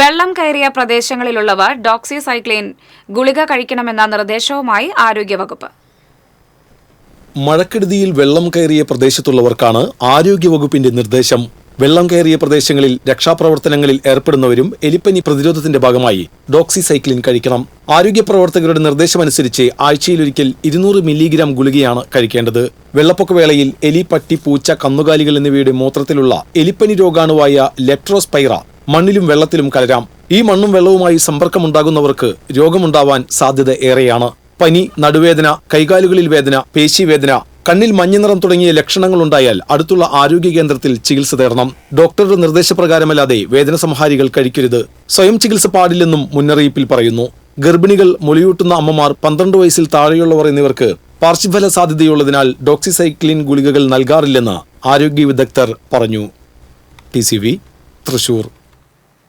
വെള്ളം കയറിയ പ്രദേശങ്ങളിലുള്ളവർ ഡോക്സിസൈക്ലിൻ ഗുളിക കഴിക്കണമെന്ന നിർദ്ദേശവുമായി ആരോഗ്യവകുപ്പ്. മഴക്കെടുതിയിൽ വെള്ളം കയറിയ പ്രദേശത്തുള്ളവർക്കാണ് ആരോഗ്യവകുപ്പിന്റെ നിർദ്ദേശം. വെള്ളം കയറിയ പ്രദേശങ്ങളിൽ രക്ഷാപ്രവർത്തനങ്ങളിൽ ഏർപ്പെടുന്നവരും എലിപ്പനി പ്രതിരോധത്തിന്റെ ഭാഗമായി ഡോക്സിസൈക്ലിൻ കഴിക്കണം. ആരോഗ്യ പ്രവർത്തകരുടെ നിർദ്ദേശമനുസരിച്ച് ആഴ്ചയിലൊരിക്കൽ ഇരുന്നൂറ് മില്ലിഗ്രാം ഗുളികയാണ് കഴിക്കേണ്ടത്. വെള്ളപ്പൊക്ക വേളയിൽ എലി പട്ടി പൂച്ച കന്നുകാലികൾ എന്നിവയുടെ മൂത്രത്തിലുള്ള എലിപ്പനി രോഗാണുവായ ലെപ്ട്രോസ്പൈറ മണ്ണിലും വെള്ളത്തിലും കലരാം. ഈ മണ്ണും വെള്ളവുമായി സമ്പർക്കമുണ്ടാകുന്നവർക്ക് രോഗമുണ്ടാവാൻ സാധ്യത ഏറെയാണ്. പനി നടുവേദന കൈകാലുകളിൽ വേദന പേശിവേദന കണ്ണിൽ മഞ്ഞനിറം തുടങ്ങിയ ലക്ഷണങ്ങൾ ഉണ്ടായാൽ അടുത്തുള്ള ആരോഗ്യ കേന്ദ്രത്തിൽ ചികിത്സ തേടണം. ഡോക്ടറുടെ നിർദ്ദേശപ്രകാരമല്ലാതെ വേദന സംഹാരികൾ കഴിക്കരുത്. സ്വയം ചികിത്സ പാടില്ലെന്നും മുന്നറിയിപ്പിൽ പറയുന്നു. ഗർഭിണികൾ മുലയൂട്ടുന്ന അമ്മമാർ പന്ത്രണ്ട് വയസ്സിൽ താഴെയുള്ളവർ എന്നിവർക്ക് പാർശ്വഫല സാധ്യതയുള്ളതിനാൽ ഡോക്സിസൈക്ലിൻ ഗുളികകൾ നൽകാറില്ലെന്ന് ആരോഗ്യ വിദഗ്ധർ പറഞ്ഞു. ടി തൃശൂർ.